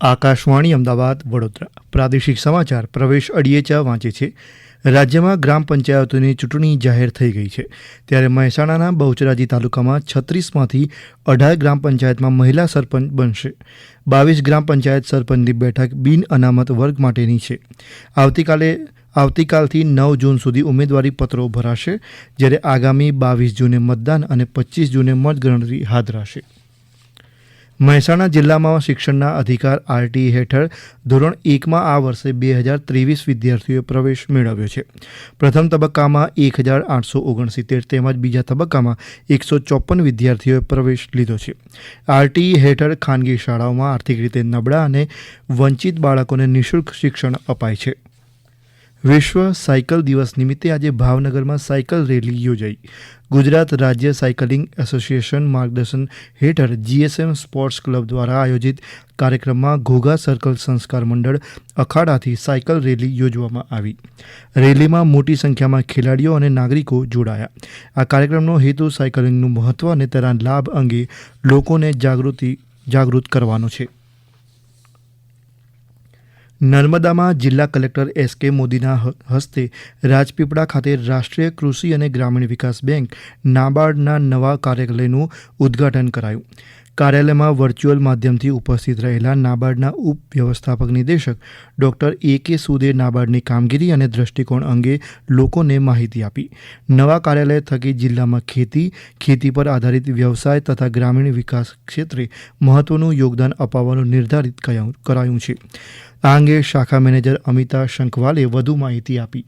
આકાશવાણી અમદાવાદ, વડોદરા. પ્રાદેશિક સમાચાર પ્રવેશ અડિયેચા વાંચે છે. રાજ્યમાં ગ્રામ પંચાયતોની ચૂંટણી જાહેર થઈ ગઈ છે. ત્યારે મહેસાણાના બહુચરાજી તાલુકામાં છત્રીસમાંથી અઢાર ગ્રામ પંચાયતમાં મહિલા સરપંચ બનશે. બાવીસ ગ્રામ પંચાયત સરપંચની બેઠક બિન અનામત વર્ગ માટેની છે. આવતીકાલે, આવતીકાલથી નવ જૂન સુધી ઉમેદવારી પત્રો ભરાશે, જ્યારે આગામી બાવીસ જૂને મતદાન અને પચીસ જૂને મતગણતરી હાથ ધરાશે. મહેસાણા જિલ્લામાં શિક્ષણના અધિકાર આરટી હેઠળ ધોરણ એકમાં આ વર્ષે બે હજાર ત્રેવીસ વિદ્યાર્થીઓએ પ્રવેશ મેળવ્યો છે. પ્રથમ તબક્કામાં એક હજાર આઠસો ઓગણસિત્તેર તેમજ બીજા તબક્કામાં એકસો ચોપન વિદ્યાર્થીઓએ પ્રવેશ લીધો છે. આરટી હેઠળ ખાનગી શાળાઓમાં આર્થિક રીતે નબળા અને વંચિત બાળકોને નિઃશુલ્ક શિક્ષણ અપાય છે. વિશ્વ સાયકલ દિવસ નિમિત્તે આજે ભાવનગરમાં સાયકલ રેલી યોજાઈ. ગુજરાત રાજ્ય સાયકલિંગ એસોસિએશન માર્ગદર્શન હેઠળ જીએસએમ સ્પોર્ટ્સ ક્લબ દ્વારા આયોજિત કાર્યક્રમમાં ઘોઘા સર્કલ સંસ્કાર મંડળ અખાડાથી સાયકલ રેલી યોજવામાં આવી. રેલીમાં મોટી સંખ્યામાં ખેલાડીઓ અને નાગરિકો જોડાયા. આ કાર્યક્રમનો હેતુ સાયકલિંગનું મહત્વ અને તેના લાભ અંગે લોકોને જાગૃતિ જાગૃત કરવાનો છે. નર્મદામાં જિલ્લા કલેક્ટર એસ કે મોદીના હસ્તે રાજપીપળા ખાતે રાષ્ટ્રીય કૃષિ અને ગ્રામીણ વિકાસ બેંક નાબાર્ડના નવા કાર્યાલયનું ઉદ્ઘાટન કરાયું. કાર્યાલયમાં વર્ચ્યુઅલ માધ્યમથી ઉપસ્થિત રહેલા નાબાર્ડના ઉપ વ્યવસ્થાપક નિદેશક ડોક્ટર એ કે સુદે નાબાર્ડની કામગીરી અને દ્રષ્ટિકોણ અંગે લોકોને માહિતી આપી. નવા કાર્યાલય થકી જિલ્લામાં ખેતી ખેતી પર આધારિત વ્યવસાય તથા ગ્રામીણ વિકાસ ક્ષેત્રે મહત્વનું યોગદાન અપાવવાનું નિર્ધારિત કરાયું છે. આ અંગે શાખા મેનેજર અમિતા શંખવાલે વધુ માહિતી આપી.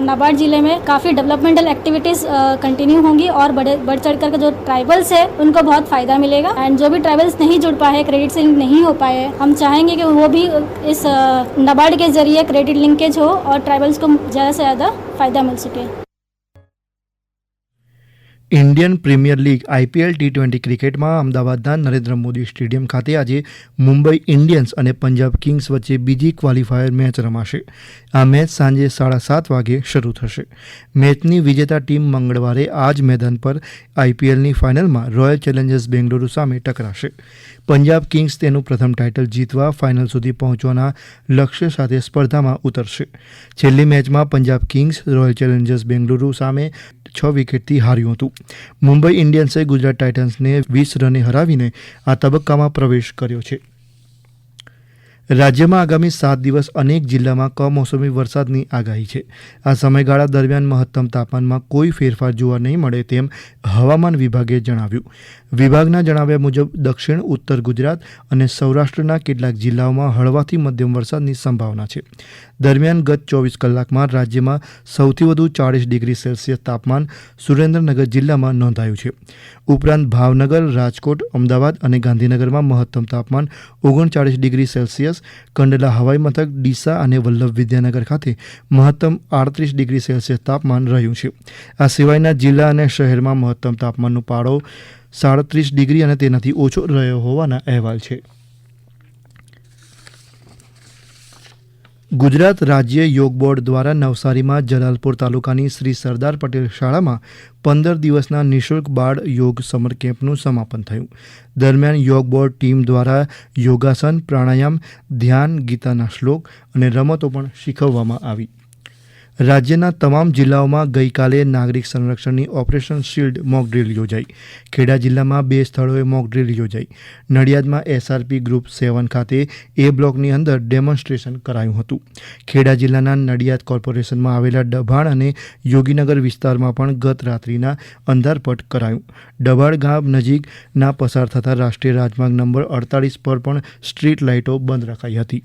नाबार्ड ज़िले में काफ़ी डेवलपमेंटल एक्टिविटीज़ कंटिन्यू होंगी और बड़े बढ़ चढ़ कर के जो ट्राइबल्स है, उनको बहुत फ़ायदा मिलेगा। एंड जो भी ट्राइबल्स नहीं जुड़ पाए क्रेडिट से लिंक नहीं हो पाए, हम चाहेंगे कि वो भी इस नाबार्ड के ज़रिए क्रेडिट लिंकेज हो और ट्राइबल्स को ज़्यादा से ज़्यादा फ़ायदा मिल सके। Indian Premier League IPL T twenty ક્રિકેટમાં અમદાવાદના નરેન્દ્ર મોદી સ્ટેડિયમ ખાતે આજે મુંબઈ ઇન્ડિયન્સ અને પંજાબ કિંગ્સ વચ્ચે બીજી ક્વોલિફાયર મેચ રમાશે. આ મેચ સાંજે સાડા સાત વાગે શરૂ થશે. મેચની વિજેતા ટીમ મંગળવારે આ જ મેદાન પર આઈપીએલની ફાઇનલમાં રોયલ ચેલેન્જર્સ બેંગલુરુ સામે ટકરાશે. પંજાબ કિંગ્સ તેનું પ્રથમ ટાઇટલ જીતવા ફાઇનલ સુધી પહોંચવાના લક્ષ્ય સાથે સ્પર્ધામાં ઉતરશે. છેલ્લી મેચમાં Punjab Kings Royal Challengers Bengaluru સામે છ વિકેટથી હાર્યું હતું. મુંબઈ ઇન્ડિયન્સે ગુજરાત ટાઇટન્સને વીસ રને હરાવીને આ તબક્કામાં પ્રવેશ કર્યો છે. રાજ્યમાં આગામી સાત દિવસ અનેક જિલ્લામાં કમોસમી વરસાદની આગાહી છે. આ સમયગાળા દરમિયાન મહત્તમ તાપમાનમાં કોઈ ફેરફાર જોવા નહીં મળે તેમ હવામાન વિભાગે જણાવ્યું. વિભાગના જણાવ્યા મુજબ દક્ષિણ, ઉત્તર ગુજરાત અને સૌરાષ્ટ્રના કેટલાક જિલ્લાઓમાં હળવાથી મધ્યમ વરસાદની સંભાવના છે. દરમિયાન ગત ચોવીસ કલાકમાં રાજ્યમાં સૌથી વધુ ચાળીસ ડિગ્રી સેલ્સિયસ તાપમાન સુરેન્દ્રનગર જિલ્લામાં નોંધાયું છે. ઉપરાંત ભાવનગર, રાજકોટ, અમદાવાદ અને ગાંધીનગરમાં મહત્તમ તાપમાન ઓગણચાળીસ ડિગ્રી સેલ્સિયસ કંડલા હવાઈ મથક ડીસા અને વલ્લભ વિદ્યાનગર ખાતે મહત્તમ આડત્રીસ ડિગ્રી સેલ્સિયસ તાપમાન રહ્યું છે. આ સિવાયના જિલ્લા અને શહેરમાં મહત્તમ તાપમાનનો પાળો સાડત્રીસ ડિગ્રી અને તેનાથી ઓછો રહ્યો હોવાના અહેવાલ છે. ગુજરાત રાજ્ય યોગ બોર્ડ દ્વારા નવસારીમાં જલાલપુર તાલુકાની શ્રી સરદાર પટેલ શાળામાં પંદર દિવસના નિઃશુલ્ક બાળ યોગ સમર કેમ્પનું સમાપન થયું. દરમિયાન યોગ બોર્ડ ટીમ દ્વારા યોગાસન, પ્રાણાયામ, ધ્યાન, ગીતાના શ્લોક અને રમતો પણ શીખવવામાં આવી. રાજ્યના તમામ જિલ્લાઓમાં ગઈકાલે નાગરિક સંરક્ષણની ઓપરેશન શિલ્ડ મોક ડ્રીલ યોજાઈ. ખેડા જિલ્લામાં બે સ્થળોએ મોક ડ્રીલ યોજાઈ. નડિયાદમાં એસઆરપી ગ્રુપ સેવન ખાતે એ બ્લોકની અંદર ડેમોન્સ્ટ્રેશન કરાયું હતું. ખેડા જિલ્લાના નડિયાદ કોર્પોરેશનમાં આવેલા ડભાણ અને યોગીનગર વિસ્તારમાં પણ ગત રાત્રિના અંધારપટ કરાયું. ડભાણ ગામ નજીકના પસાર થતા રાષ્ટ્રીય રાજમાર્ગ નંબર અડતાલીસ પર પણ સ્ટ્રીટ લાઇટો બંધ રખાઈ હતી.